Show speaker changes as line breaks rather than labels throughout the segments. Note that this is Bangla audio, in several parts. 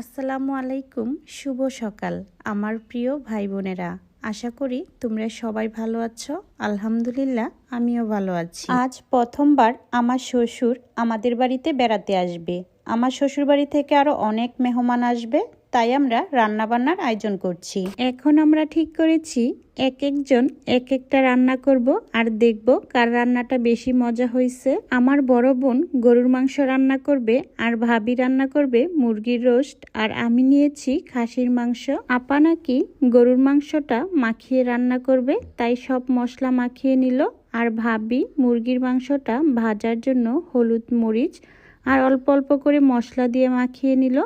আসসালামু আলাইকুম, শুভ সকাল। আমার প্রিয় ভাই বোনেরা আশা করি তোমরা সবাই ভালো আছো। আলহামদুলিল্লাহ, আমিও ভালো আছি। আজ প্রথমবার আমার শ্বশুর আমাদের বাড়িতে বেড়াতে আসবে। আমার শ্বশুর বাড়ি থেকে আরও অনেক মেহমান আসবে। তাই আমরা রান্নাবান্নার আয়োজন করছি। এখন আমরা ঠিক করেছি এক একজন এক একটা রান্না করব আর দেখব কার রান্নাটা বেশি মজা হয়েছে আমার বড় বোন গরুর মাংস রান্না করবে আর ভাবি রান্না করবে মুরগির রোস্ট আর আমি নিয়েছি খাসির মাংস। আপা নাকি গরুর মাংসটা মাখিয়ে রান্না করবে, তাই সব মশলা মাখিয়ে নিল আর ভাবি মুরগির মাংসটা ভাজার জন্য হলুদ মরিচ আর অল্প অল্প করে মশলা দিয়ে মাখিয়ে নিল।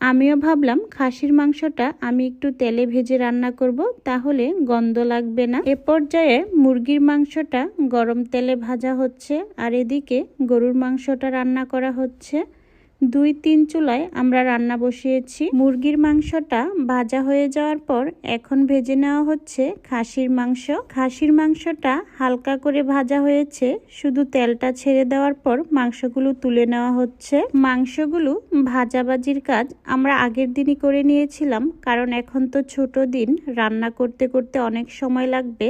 আমিও ভাবলাম খাসির মাংসটা আমি একটু তেলে ভেজে রান্না করব, তাহলে গন্ধ লাগবে না। এ পর্যায়ে মুরগির মাংসটা গরম তেলে ভাজা হচ্ছে, আর এদিকে গরুর মাংসটা রান্না করা হচ্ছে। দুই তিন চুলায় আমরা রান্না বসিয়েছি। মুরগির মাংসটা ভাজা হয়ে যাওয়ার পর এখন ভেজে নেওয়া হচ্ছে খাসির মাংস। খাসির মাংসটা হালকা করে ভাজা হয়েছে, শুধু তেলটা ছেড়ে দেওয়ার পর মাংসগুলো তুলে নেওয়া হচ্ছে। মাংসগুলো ভাজাবাজির কাজ আমরা আগের দিনই করে নিয়েছিলাম, কারণ এখন তো ছোট দিন, রান্না করতে করতে অনেক সময় লাগবে।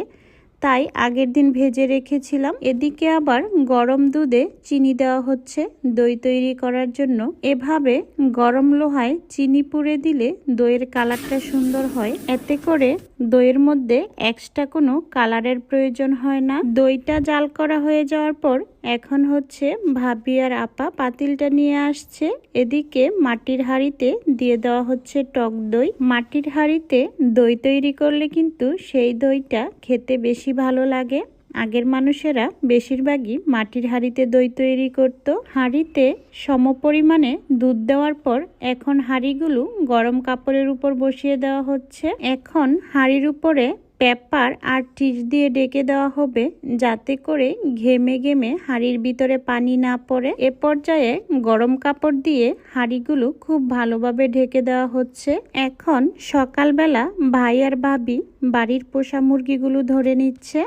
তাই আগের দিন ভেজে রেখেছিলাম। এদিকে আবার গরম দুধে চিনি দেওয়া হচ্ছে। দই তৈরি করার জন্য। এভাবে গরম লোহায় চিনি পুড়ে দিলে দইয়ের কালারটা সুন্দর হয়। এতে করে দইয়ের মধ্যে এক্সট্রা কোনো কালারের প্রয়োজন হয় না। দইটা জাল করা হয়ে যাওয়ার পর এখন হচ্ছে ভাবি আর আপা পাতিলটা নিয়ে আসছে। এদিকে মাটির হাড়িতে দিয়ে দেওয়া হচ্ছে টক দই। মাটির হাড়িতে দই তৈরি করলে কিন্তু সেই দইটা খেতে বেশি ভালো লাগে। আগের মানুষেরা বেশিরভাগই মাটির হাঁড়িতে দই তৈরি করত। হাঁড়িতে সমপরিমাণে দুধ দেওয়ার পর এখন হাঁড়িগুলো গরম কাপড়ের উপর বসিয়ে দেওয়া হচ্ছে। এখন হাঁড়ির উপরে পেপার আর টিস দিয়ে ডেকে দেওয়া হবে যাতে করে ঘেমে ঘেমে হাঁড়ির ভিতরে পানি না পড়ে। এ পর্যায়ে গরম কাপড় দিয়ে হাঁড়িগুলো খুব ভালোভাবে ঢেকে দেওয়া হচ্ছে। এখন সকালবেলা ভাই আর ভাবি বাড়ির পোষা মুরগিগুলো ধরে নিচ্ছে।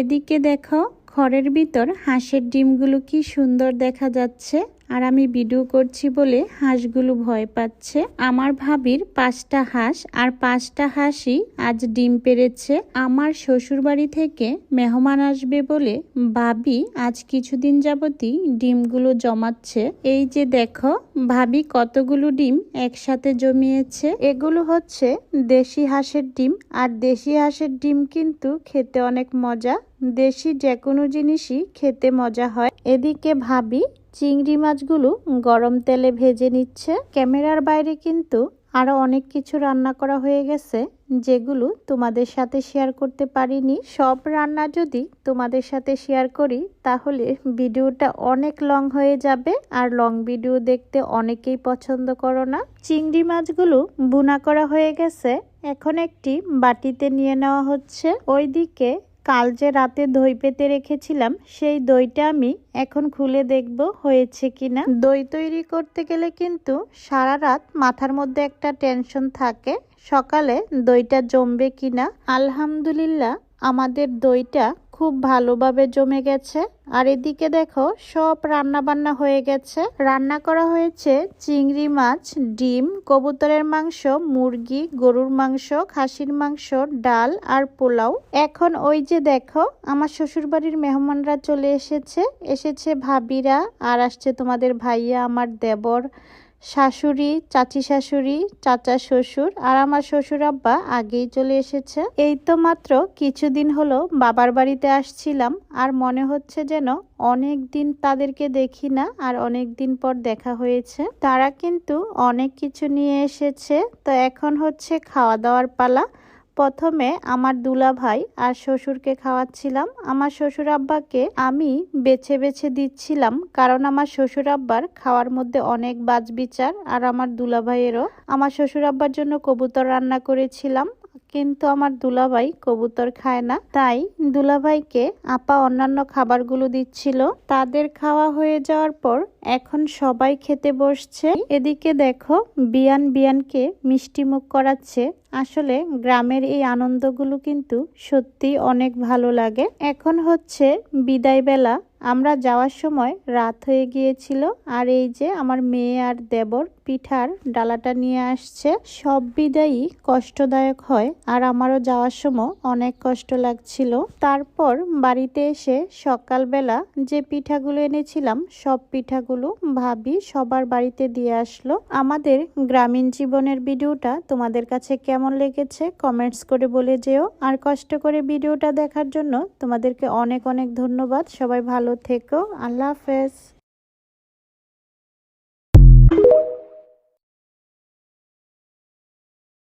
এদিকে দেখো ঘরের ভিতর হাঁসের ডিমগুলো কি সুন্দর দেখা যাচ্ছে। আর আমি ভিডিও করছি বলে হাঁসগুলো ভয় পাচ্ছে। আমার ভাবির পাঁচটা হাঁস আর পাঁচটা হাঁসই আজ ডিম পেরেছে আমার শ্বশুর বাড়ি থেকে মেহমান আসবে বলে ভাবি আজ কিছুদিন যাবতই ডিমগুলো জমাচ্ছে। এই যে দেখো, ভাবি কতগুলো ডিম একসাথে জমিয়েছে। এগুলো হচ্ছে দেশি হাঁসের ডিম। আর দেশি হাঁসের ডিম কিন্তু খেতে অনেক মজা। দেশি যে কোনো জিনিসই খেতে মজা হয়। এদিকে ভাবি চিংড়ি মাছগুলো গরম তেলে ভেজে নিচ্ছে। ক্যামেরার বাইরে কিন্তু আরও অনেক কিছু রান্না করা হয়ে গেছে, যেগুলো তোমাদের সাথে শেয়ার করতে পারিনি। সব রান্না যদি তোমাদের সাথে শেয়ার করি, তাহলে ভিডিওটা অনেক লং হয়ে যাবে, আর লং ভিডিও দেখতে অনেকেই পছন্দ করো না। চিংড়ি মাছগুলো বুনা করা হয়ে গেছে, এখন একটি বাটিতে নিয়ে নেওয়া হচ্ছে। ওইদিকে কাল যে রাতে দই পেতে রেখেছিলাম, সেই দইটা আমি এখন খুলে দেখব হয়েছে কিনা। দই তৈরি করতে গেলে কিন্তু সারা রাত মাথার মধ্যে একটা টেনশন থাকে, সকালে দইটা জমবে কিনা। আলহামদুলিল্লাহ, আমাদের দইটা খুব ভালোভাবে জমে গেছে। আর এদিকে দেখো, সব রান্না বান্না হয়ে গেছে। রান্না করা হয়েছে চিংড়ি মাছ, ডিম, কবুতরের মাংস, মুরগি, গরুর মাংস, খাসির মাংস, ডাল আর পোলাও। এখন ওই যে দেখো, আমার শ্বশুর বাড়ির মেহমানরা চলে এসেছে। এসেছে ভাবিরা, আর আসছে তোমাদের ভাইয়া, আমার দেবর শাশুড়ি চাচি শাশুড়ি চাচা শ্বশুর আর আমার শ্বশুর আব্বা আগেই চলে এসেছে। এই তো মাত্র কিছুদিন হলো বাবার বাড়িতে আসছিলাম আর মনে হচ্ছে যেন অনেক দিন তাদেরকে দেখি না আর অনেক দিন পর দেখা হয়েছে। তারা কিন্তু অনেক কিছু নিয়ে এসেছে। তো এখন হচ্ছে খাওয়া দাওয়ার পালা। প্রথমে আমার দুলা ভাই আর শ্বশুরকে খাওয়াচ্ছিলাম। আমার শ্বশুর আব্বাকে আমি বেছে বেছে দিচ্ছিলাম কারণ আমার শ্বশুর আব্বার খাওয়ার মধ্যে অনেক বাজ বিচার আর আমার দুলা ভাইয়েরও। আমার শ্বশুর আব্বার জন্য কবুতর রান্না করেছিলাম কিন্তু আমার দুলাভাই কবুতর খায় না। তাই দুলাভাইকে আপা অন্যান্য খাবারগুলো দিচ্ছিল। তাদের খাওয়া হয়ে যাওয়ার পর এখন সবাই খেতে বসছে। এদিকে দেখো বিয়ান বিয়ানকে মিষ্টি মুখ করাচ্ছে। আসলে গ্রামের এই আনন্দগুলো কিন্তু সত্যি অনেক ভালো লাগে। এখন হচ্ছে বিদায় বেলা আমরা যাওয়ার সময় রাত হয়ে গিয়েছিল আর এই যে আমার মেয়ে আর দেবর পিঠার ডালাটা নিয়ে আসছে। সব বিদায়ই কষ্টদায়ক হয় আর আমারও যাওয়ার সময় অনেক কষ্ট লাগছিল। তারপর বাড়িতে এসে সকালবেলা যে পিঠাগুলো এনেছিলাম, সব পিঠাগুলো ভাবি সবার বাড়িতে দিয়ে আসলো। আমাদের গ্রামীণ জীবনের ভিডিওটা তোমাদের কাছে কেমন লেগেছে কমেন্টস করে বলে যেও। আর কষ্ট করে ভিডিওটা দেখার জন্য তোমাদেরকে অনেক অনেক ধন্যবাদ। সবাই ভালো থেকো। আল্লাহ হাফেজ।